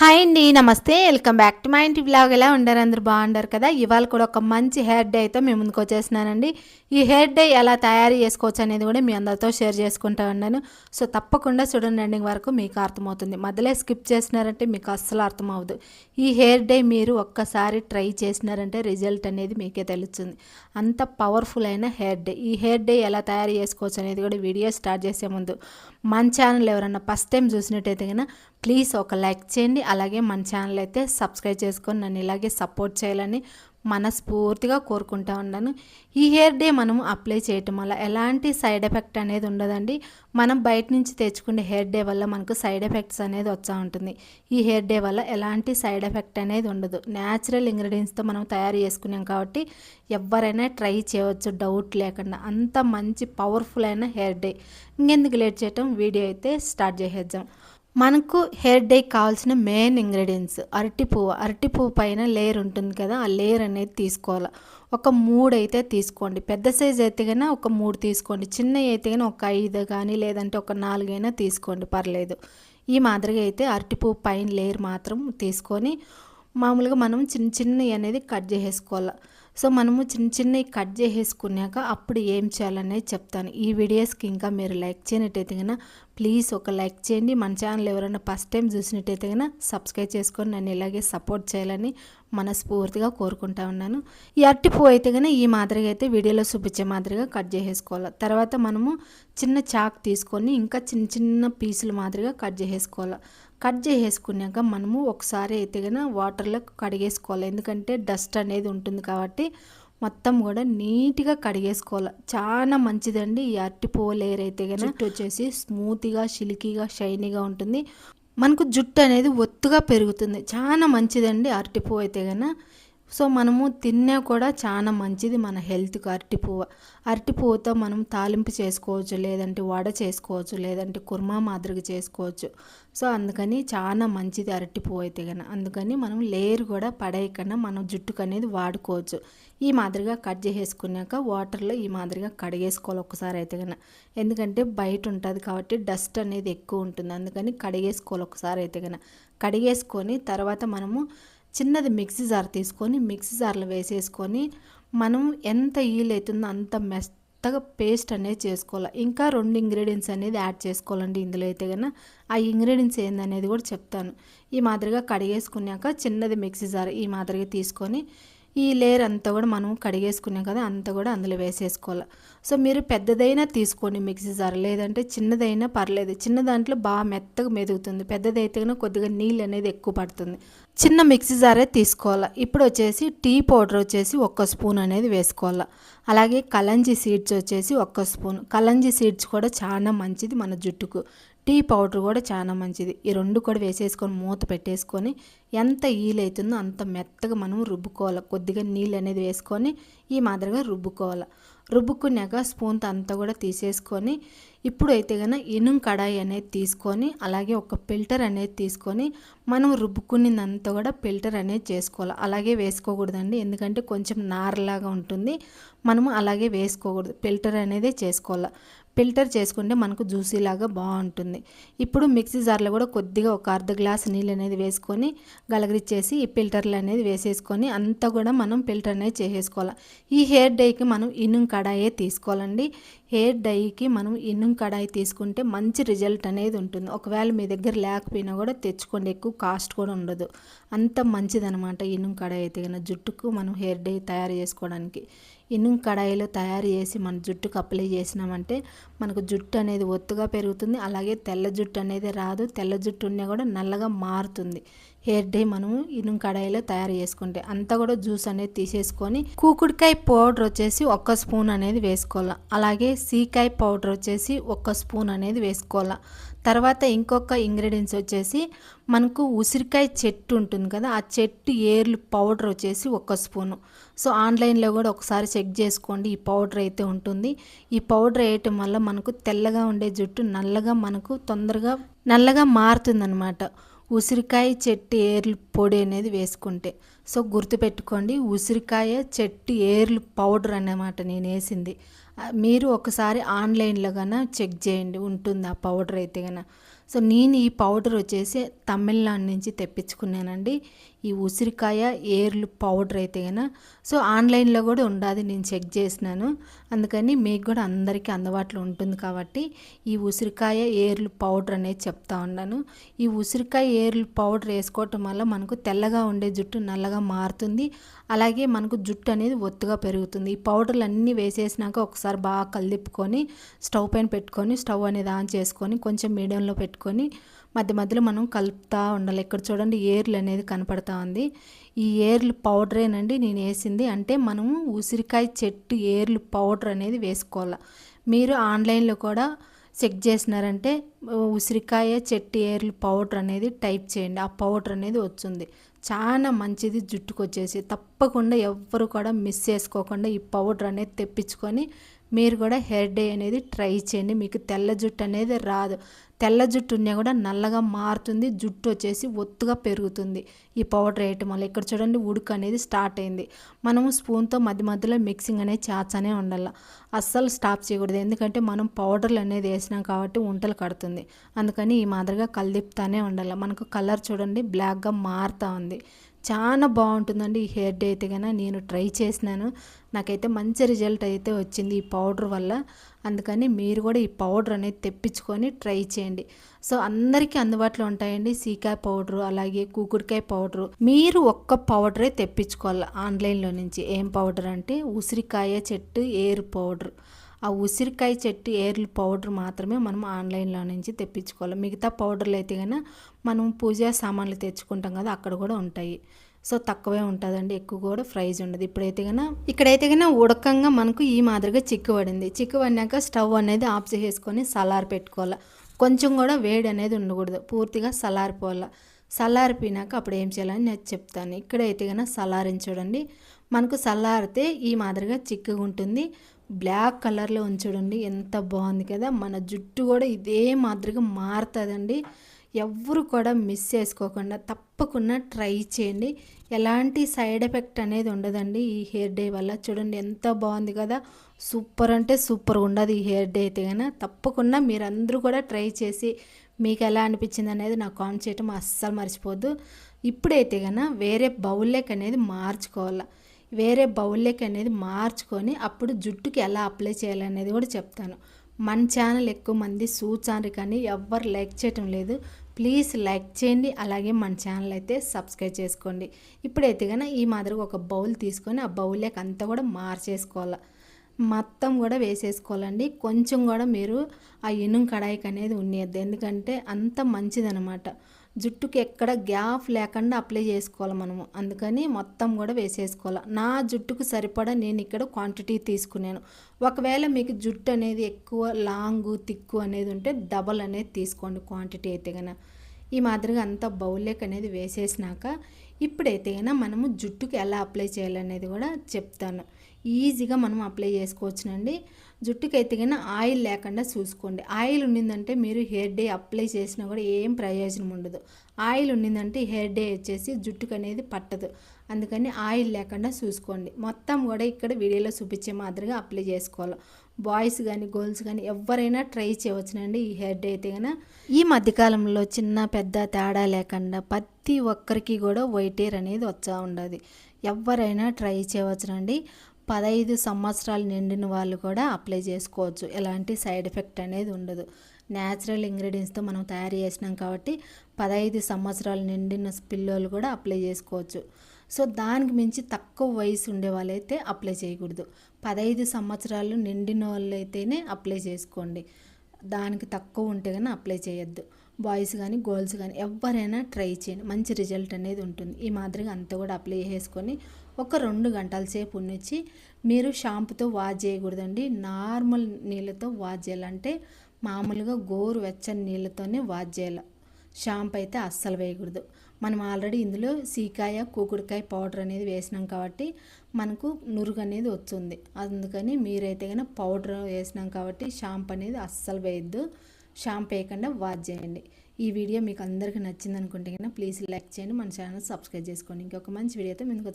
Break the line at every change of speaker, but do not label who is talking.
Hi అండి నమస్తే. Welcome back to మా ఇంటి బ్లాగ్ ఎలా ఉండారు? అందరు బాగుండారు కదా? ఇవాళ కూడా ఒక మంచి హెయిర్ డే అయితే మేము ముందుకు వచ్చేసినానండి ఈ హెయిర్ డే ఎలా తయారు చేసుకోవచ్చు అనేది కూడా మీ అందరితో షేర్ చేసుకుంటా ఉన్నాను. సో తప్పకుండా చూడండి ఎండింగ్ వరకు మీకు అర్థమవుతుంది. మధ్యలో స్కిప్ చేసినారంటే మీకు అస్సలు అర్థమవుదు ఈ హెయిర్ డే మీరు ఒక్కసారి ట్రై చేసినారంటే రిజల్ట్ అనేది మీకే తెలుస్తుంది. అంత పవర్ఫుల్ అయిన హెయిర్ డే. ఈ హెయిర్ డే ఎలా తయారు చేసుకోవచ్చు అనేది కూడా వీడియో స్టార్ట్ చేసే ముందు మన ఛానల్ ఎవరన్నా ఫస్ట్ టైం చూసినట్టయితే కనుక ప్లీజ్ ఒక లైక్ చేయండి అలాగే మన ఛానల్ అయితే సబ్స్క్రైబ్ చేసుకొని నన్ను ఇలాగే సపోర్ట్ చేయాలని మనస్ఫూర్తిగా కోరుకుంటా ఉన్నాను. ఈ హెయిర్ డే మనం అప్లై చేయటం వల్ల ఎలాంటి సైడ్ ఎఫెక్ట్ అనేది ఉండదండి. మనం బయట నుంచి తెచ్చుకునే హెయిర్ డే వల్ల మనకు సైడ్ ఎఫెక్ట్స్ అనేది వచ్చా ఉంటుంది. ఈ హెయిర్ డే వల్ల ఎలాంటి సైడ్ ఎఫెక్ట్ అనేది ఉండదు. న్యాచురల్ ఇంగ్రీడియంట్స్తో మనం తయారు చేసుకున్నాం కాబట్టి ఎవరైనా ట్రై చేయవచ్చు డౌట్ లేకుండా. అంత మంచి పవర్ఫుల్ అయిన హెయిర్ డే. ఇంకెందుకు లేట్ చేయటం? వీడియో అయితే స్టార్ట్ చేసేద్దాం. మనకు హెయిర్ డే కావాల్సిన మెయిన్ ఇంగ్రీడియంట్స్. అరటి పువ్వు. అరటి పువ్వు పైన లేయర్ ఉంటుంది కదా ఆ లేయర్ అనేది తీసుకోవాలి. ఒక మూడు అయితే తీసుకోండి. పెద్ద సైజ్ అయితే కన్నా ఒక మూడు తీసుకోండి. చిన్న అయితే కానీ ఒక ఐదు కానీ లేదంటే ఒక నాలుగైనా తీసుకోండి. పర్లేదు. ఈ మాదిరిగా అయితే అరటి పువ్వు పైన లేయర్ మాత్రం తీసుకొని మామూలుగా మనం చిన్న చిన్నవి అనేది కట్ చేసేసుకోవాలి. సో మనము చిన్న చిన్నవి కట్ చేసేసుకున్నాక అప్పుడు ఏం చేయాలనేది చెప్తాను. ఈ వీడియోస్కి ఇంకా మీరు లైక్ చేయనట్టయితే కనుక ప్లీజ్ ఒక లైక్ చేయండి. మన ఛానల్ ఎవరైనా ఫస్ట్ టైం చూసినట్టయితే కనుక సబ్స్క్రైబ్ చేసుకొని నన్ను ఇలాగే సపోర్ట్ చేయాలని మనస్ఫూర్తిగా కోరుకుంటా ఉన్నాను. ఈ అరటి పువ్వు అయితే కనుక ఈ మాదిరిగా అయితే వీడియోలో చూపించే మాదిరిగా కట్ చేసేసుకోవాలి. తర్వాత మనము చిన్న చాక్ తీసుకొని ఇంకా చిన్న చిన్న పీసులు మాదిరిగా కట్ చేసేసుకోవాలి. కట్ చేసేసుకున్నాక మనము ఒకసారి అయితే కనుక వాటర్లో కడిగేసుకోవాలి. ఎందుకంటే డస్ట్ అనేది ఉంటుంది కాబట్టి మొత్తం కూడా నీట్గా కడిగేసుకోవాలి. చాలా మంచిదండి. ఈ అరటి పువ్వు లేయర్ అయితే కనుక జుట్టు వచ్చేసి స్మూత్గా సిల్కీగా షైనీగా ఉంటుంది. మనకు జుట్టు అనేది ఒత్తుగా పెరుగుతుంది. చాలా మంచిదండి అరటి పువ్వు అయితే కనుక సో మనము తిన్నా కూడా చాలా మంచిది మన హెల్త్కి. అరటి పువ్వు అరటి పువ్వుతో మనం తాలింపు చేసుకోవచ్చు లేదంటే వడ చేసుకోవచ్చు లేదంటే కుర్మా మాదిరిగా చేసుకోవచ్చు. సో అందుకని చాలా మంచిది అరటి పువ్వు అయితే కన్నా అందుకని మనం లేయర్ కూడా పడేయకుండా మనం జుట్టుకు అనేది వాడుకోవచ్చు. ఈ మాదిరిగా కట్ చేసేసుకున్నాక వాటర్లో ఈ మాదిరిగా కడిగేసుకోవాలి ఒకసారి అయితే కన్నా ఎందుకంటే బయట ఉంటుంది కాబట్టి డస్ట్ అనేది ఎక్కువ ఉంటుంది. అందుకని కడిగేసుకోవాలి ఒకసారి అయితే కన్నా కడిగేసుకొని తర్వాత మనము చిన్నది మిక్సీ జార్ తీసుకొని మిక్సీ జార్లో వేసేసుకొని మనం ఎంత ఈల్ అవుతుందో అంత మెత్తగా పేస్ట్ అనేది చేసుకోవాలి. ఇంకా రెండు ఇంగ్రీడియంట్స్ అనేది యాడ్ చేసుకోవాలండి ఇందులో అయితే కన్నా. ఆ ఇంగ్రీడియంట్స్ ఏందనేది కూడా చెప్తాను. ఈ మాదిరిగా కడిగేసుకున్నాక చిన్నది మిక్సీ జార్ ఈ మాదిరిగా తీసుకొని ఈ లేయర్ అంతా కూడా మనం కడిగేసుకున్నాం కదా అంతా కూడా అందులో వేసేసుకోవాలి. సో మీరు పెద్దదైనా తీసుకోండి మిక్సీ జార్ లేదంటే చిన్నదైనా పర్లేదు. చిన్న దాంట్లో బాగా మెత్తగా మెదుగుతుంది. పెద్దదైతే కొద్దిగా నీళ్ళు అనేది ఎక్కువ పడుతుంది. చిన్న మిక్సీ జారే తీసుకోవాలి. ఇప్పుడు వచ్చేసి టీ పౌడర్ వచ్చేసి ఒక్క స్పూన్ అనేది వేసుకోవాలి. అలాగే కలంజీ సీడ్స్ వచ్చేసి ఒక్క స్పూన్. కలంజీ సీడ్స్ కూడా చాలా మంచిది మన జుట్టుకు. టీ పౌడర్ కూడా చాలా మంచిది. ఈ రెండు కూడా వేసేసుకొని మూత పెట్టేసుకొని ఎంత ఈల్ అవుతుందో అంత మెత్తగా మనం రుబ్బుకోవాలి. కొద్దిగా నీళ్ళు అనేది వేసుకొని ఈ మాదిరిగా రుబ్బుకోవాలి. రుబ్బుకున్నాక స్పూన్తో అంతా కూడా తీసేసుకొని ఇప్పుడు అయితే కనుక ఇనుం కడాయి అనేది తీసుకొని అలాగే ఒక ఫిల్టర్ అనేది తీసుకొని మనం రుబ్బుకున్నదంతా కూడా ఫిల్టర్ అనేది చేసుకోవాలి. అలాగే వేసుకోకూడదండి. ఎందుకంటే కొంచెం నారలాగా ఉంటుంది. మనము అలాగే వేసుకోకూడదు. ఫిల్టర్ అనేది చేసుకోవాలి. ఫిల్టర్ చేసుకుంటే మనకు జ్యూసీ లాగా బాగుంటుంది. ఇప్పుడు మిక్సీ జార్లో కూడా కొద్దిగా ఒక అర్ధ గ్లాస్ నీళ్ళు అనేది వేసుకొని గలగరిచ్చేసి ఈ ఫిల్టర్లు అనేది వేసేసుకొని అంతా కూడా మనం ఫిల్టర్ అనేది చేసేసుకోవాలి. ఈ హెయిర్ డేకి మనం ఇనుం కడాయే తీసుకోవాలండి. హెయిర్ డైకి మనం ఇనుం కడాయి తీసుకుంటే మంచి రిజల్ట్ అనేది ఉంటుంది. ఒకవేళ మీ దగ్గర లేకపోయినా కూడా తెచ్చుకోండి. ఎక్కువ కాస్ట్ కూడా ఉండదు. అంత మంచిదనమాట ఇనుం కడాయి అయితే జుట్టుకు మనం హెయిర్ డై తయారు చేసుకోవడానికి. ఇనుం కడాయిలో తయారు చేసి మన జుట్టుకు అప్లై చేసినామంటే మనకు జుట్టు అనేది ఒత్తుగా పెరుగుతుంది. అలాగే తెల్ల జుట్టు అనేది రాదు. తెల్ల జుట్టు ఉన్నా కూడా నల్లగా మారుతుంది. హెయిర్ డే మనము ఇనుం కడాయిలో తయారు చేసుకుంటే అంతా కూడా జ్యూస్ అనేది తీసేసుకొని కూకుడికాయ పౌడర్ వచ్చేసి ఒక్క స్పూన్ అనేది వేసుకోవాలి. అలాగే సీకాయ పౌడర్ వచ్చేసి ఒక్క స్పూన్ అనేది వేసుకోవాలి. తర్వాత ఇంకొక ఇంగ్రీడియంట్స్ వచ్చేసి మనకు ఉసిరికాయ చెట్టు ఉంటుంది కదా ఆ చెట్టు ఏర్లు పౌడర్ వచ్చేసి ఒక్క స్పూను. సో ఆన్లైన్లో కూడా ఒకసారి చెక్ చేసుకోండి ఈ పౌడర్ అయితే ఉంటుంది. ఈ పౌడర్ వేయటం వల్ల మనకు తెల్లగా ఉండే జుట్టు నల్లగా మనకు తొందరగా నల్లగా మారుతుందన్నమాట. ఉసిరికాయ చెట్టు ఏర్లు పొడి అనేది వేసుకుంటే. సో గుర్తుపెట్టుకోండి ఉసిరికాయ చెట్టు ఏర్లు పౌడర్ అన్నమాట నేను వేసింది. మీరు ఒకసారి ఆన్లైన్లో కన్నా చెక్ చేయండి ఉంటుంది ఆ పౌడర్ అయితే కన్నా సో నేను ఈ పౌడర్ వచ్చేసి తమిళనాడు నుంచి తెప్పించుకున్నానండి. ఈ ఉసిరికాయ ఏర్లు పౌడర్ అయితే కనుక సో ఆన్లైన్లో కూడా ఉండాది నేను చెక్ చేసినాను. అందుకని మీకు కూడా అందరికీ అందుబాటులో ఉంటుంది కాబట్టి ఈ ఉసిరికాయ ఏర్లు పౌడర్ అనేది చెప్తా ఉన్నాను. ఈ ఉసిరికాయ ఏర్లు పౌడర్ వేసుకోవటం వల్ల మనకు తెల్లగా ఉండే జుట్టు నల్లగా మారుతుంది. అలాగే మనకు జుట్టు అనేది ఒత్తుగా పెరుగుతుంది. ఈ పౌడర్లు అన్నీ వేసేసినాక ఒకసారి బాగా కలిదిప్పుకొని స్టవ్ పైన పెట్టుకొని స్టవ్ అనేది ఆన్ చేసుకొని కొంచెం మీడియంలో పెట్టుకొని మధ్య మధ్యలో మనం కలుపుతూ ఉండాలి. ఇక్కడ చూడండి ఏర్లు అనేది కనపడతా ఉంది. ఈ ఏర్లు పౌడరేనండి నేను వేసింది. అంటే మనము ఉసిరికాయ చెట్టు ఏర్లు పౌడర్ అనేది వేసుకోవాలి. మీరు ఆన్లైన్లో కూడా చెక్ చేసినారంటే ఉసిరికాయ చెట్టు ఏర్లు పౌడర్ అనేది టైప్ చేయండి. ఆ పౌడర్ అనేది వచ్చింది. చాలా మంచిది జుట్టుకు వచ్చేసి తప్పకుండా ఎవ్వరు కూడా మిస్ చేసుకోకుండా ఈ పౌడర్ అనేది తెప్పించుకొని మీరు కూడా హెయిర్ డే అనేది ట్రై చేయండి. మీకు తెల్ల జుట్టు అనేది రాదు. తెల్ల జుట్టు ఉన్నా కూడా నల్లగా మారుతుంది జుట్టు వచ్చేసి ఒత్తుగా పెరుగుతుంది. ఈ పౌడర్ వేయటం వల్ల ఇక్కడ చూడండి ఉడుకు అనేది స్టార్ట్ అయింది. మనము స్పూన్తో మధ్య మధ్యలో మిక్సింగ్ అనేది చేస్తూనే ఉండాలి. అస్సలు స్టాప్ చేయకూడదు. ఎందుకంటే మనం పౌడర్లు అనేది వేసినాం కాబట్టి ఉంటలు కడుతుంది. అందుకని ఈ మాదిరిగా కలిదిపుతానే ఉండాలి. మనకు కలర్ చూడండి బ్లాక్గా మారుతూ ఉంది. చాలా బాగుంటుందండి ఈ హెయిర్ డే అయితే కనుక నేను ట్రై చేసినాను. నాకైతే మంచి రిజల్ట్ అయితే వచ్చింది ఈ పౌడర్ వల్ల. అందుకని మీరు కూడా ఈ పౌడర్ అనేది తెప్పించుకొని ట్రై చేయండి. సో అందరికీ అందుబాటులో ఉంటాయండి సీకాయ పౌడరు అలాగే కూకుడికాయ పౌడరు. మీరు ఒక్క పౌడరే తెప్పించుకోవాలి ఆన్లైన్లో నుంచి? ఏం పౌడర్ అంటే? ఉసిరికాయ చెట్టు ఏరు పౌడర్. ఆ ఉసిరికాయ చెట్టు ఏర్లు పౌడర్ మాత్రమే మనం ఆన్లైన్లో నుంచి తెప్పించుకోవాలి. మిగతా పౌడర్లు అయితే కనుక మనం పూజా సామాన్లు తెచ్చుకుంటాం కదా అక్కడ కూడా ఉంటాయి. సో తక్కువే ఉంటుందండి. ఎక్కువ కూడా ప్రైజ్ ఉండదు. ఇప్పుడైతే కన్నా ఇక్కడైతే కన్నా ఉడకంగా మనకు ఈ మాదిరిగా చిక్కు పడింది. చిక్కు పడినాక స్టవ్ అనేది ఆఫ్ చేసేసుకొని సలార్ పెట్టుకోవాలి. కొంచెం కూడా వేడి అనేది ఉండకూడదు. పూర్తిగా సలారిపోవాలి. సలారిపోయినాక అప్పుడు ఏం చేయాలని నేను చెప్తాను. ఇక్కడైతే కన్నా సలారిని చూడండి మనకు సల్లారితే ఈ మాదిరిగా చిక్కుగా ఉంటుంది. బ్లాక్ కలర్లో ఉంచడండి ఎంత బాగుంది కదా. మన జుట్టు కూడా ఇదే మాదిరిగా మారుతుందండి. ఎవ్వరు కూడా మిస్ చేసుకోకుండా తప్పకుండా ట్రై చేయండి. ఎలాంటి సైడ్ ఎఫెక్ట్ అనేది ఉండదండి ఈ హెయిర్ డే వల్ల. చూడండి ఎంత బాగుంది కదా. సూపర్ అంటే సూపర్ ఉండదు ఈ హెయిర్ డే అయితే కానీ తప్పకుండా మీరందరూ కూడా ట్రై చేసి మీకు ఎలా అనిపించింది అనేది నాకు కామెంట్ చేయటం అస్సలు మర్చిపోద్దు ఇప్పుడైతే కనుక వేరే బౌల్లోకి అనేది మార్చుకోవాలి. వేరే బౌల్లోకి అనేది మార్చుకొని అప్పుడు జుట్టుకి ఎలా అప్లై చేయాలనేది కూడా చెప్తాను. మన ఛానల్ ఎక్కువ మంది చూచారు కానీ ఎవ్వరు లైక్ చేయటం లేదు. ప్లీజ్ లైక్ చేయండి అలాగే మన ఛానల్ అయితే సబ్స్క్రైబ్ చేసుకోండి. ఇప్పుడైతే కనుక ఈ మాదిరిగా ఒక బౌల్ తీసుకొని ఆ బౌల్లోకి అంతా కూడా మార్చేసుకోవాలి. మొత్తం కూడా వేసేసుకోవాలండి. కొంచెం కూడా మీరు ఆ ఇనుం కడాయికి అనేది ఉండేది ఎందుకంటే అంత మంచిదనమాట జుట్టుకి ఎక్కడ గ్యాప్ లేకుండా అప్లై చేసుకోవాలి మనము. అందుకని మొత్తం కూడా వేసేసుకోవాలి. నా జుట్టుకు సరిపడా నేను ఇక్కడ క్వాంటిటీ తీసుకున్నాను. ఒకవేళ మీకు జుట్టు అనేది ఎక్కువ లాంగ్ తిక్కు అనేది ఉంటే డబల్ అనేది తీసుకోండి. క్వాంటిటీ అయితే కనుక ఈ మాదిరిగా అంతా బౌలేక్ అనేది వేసేసినాక ఇప్పుడైతే కనుక మనము జుట్టుకి ఎలా అప్లై చేయాలనేది కూడా చెప్తాను. ఈజీగా మనం అప్లై చేసుకోవచ్చునండి. జుట్టుకి అయితే కన్నా ఆయిల్ లేకుండా చూసుకోండి. ఆయిల్ ఉండిందంటే మీరు హెయిర్ డే అప్లై చేసినా కూడా ఏం ప్రయోజనం ఉండదు. ఆయిల్ ఉండిందంటే హెయిర్ డే వచ్చేసి జుట్టుకు అనేది పట్టదు. అందుకని ఆయిల్ లేకుండా చూసుకోండి. మొత్తం కూడా ఇక్కడ వీడియోలో చూపించే మాదిరిగా అప్లై చేసుకోవాలి. బాయ్స్ కానీ గర్ల్స్ కానీ ఎవరైనా ట్రై చేయవచ్చునండి ఈ హెడ్ అయితే కనుక ఈ మధ్యకాలంలో చిన్న పెద్ద తేడా లేకుండా ప్రతి ఒక్కరికి కూడా వైట్ హెయిర్ అనేది వచ్చా ఉండదు. ఎవరైనా ట్రై చేయవచ్చునండి. పదహైదు సంవత్సరాలు నిండిన వాళ్ళు కూడా అప్లై చేసుకోవచ్చు. ఎలాంటి సైడ్ ఎఫెక్ట్ అనేది ఉండదు. న్యాచురల్ ఇంగ్రీడియంట్స్తో మనం తయారు చేసినాం కాబట్టి పదహైదు సంవత్సరాలు నిండిన పిల్లలు కూడా అప్లై చేసుకోవచ్చు. సో దానికి మించి తక్కువ వయసు ఉండే వాళ్ళైతే అప్లై చేయకూడదు. పదహైదు సంవత్సరాలు నిండిన వాళ్ళైతేనే అప్లై చేసుకోండి. దానికి తక్కువ ఉంటే కానీ అప్లై చేయొద్దు. బాయ్స్ కానీ గర్ల్స్ కానీ ఎవరైనా ట్రై చేయండి. మంచి రిజల్ట్ అనేది ఉంటుంది. ఈ మాదిరిగా అంతా కూడా అప్లై చేసుకొని ఒక రెండు గంటల సేపు ఉన్నిచ్చి మీరు షాంపుతో వాష్ చేయకూడదండి. నార్మల్ నీళ్ళతో వాష్ చేయాలంటే మామూలుగా గోరు వెచ్చని నీళ్ళతోనే వాష్ చేయాలి. షాంపూ అయితే అస్సలు వేయకూడదు. మనం ఆల్రెడీ ఇందులో సీకాయ కూకుడికాయ పౌడర్ అనేది వేసినాం కాబట్టి మనకు నురుగు అనేది వస్తుంది. అందుకని మీరైతే కనుక పౌడర్ వేసినాం కాబట్టి షాంపు అనేది అస్సలు వేయద్దు. షాంపు వేయకుండా వాష్ చేయండి. ఈ వీడియో మీకు అందరికీ నచ్చింది అనుకుంటే కనుక ప్లీజ్ లైక్ చేయండి. మన ఛానల్ సబ్స్క్రైబ్ చేసుకోండి. ఇంకొక మంచి వీడియోతో ముందుకు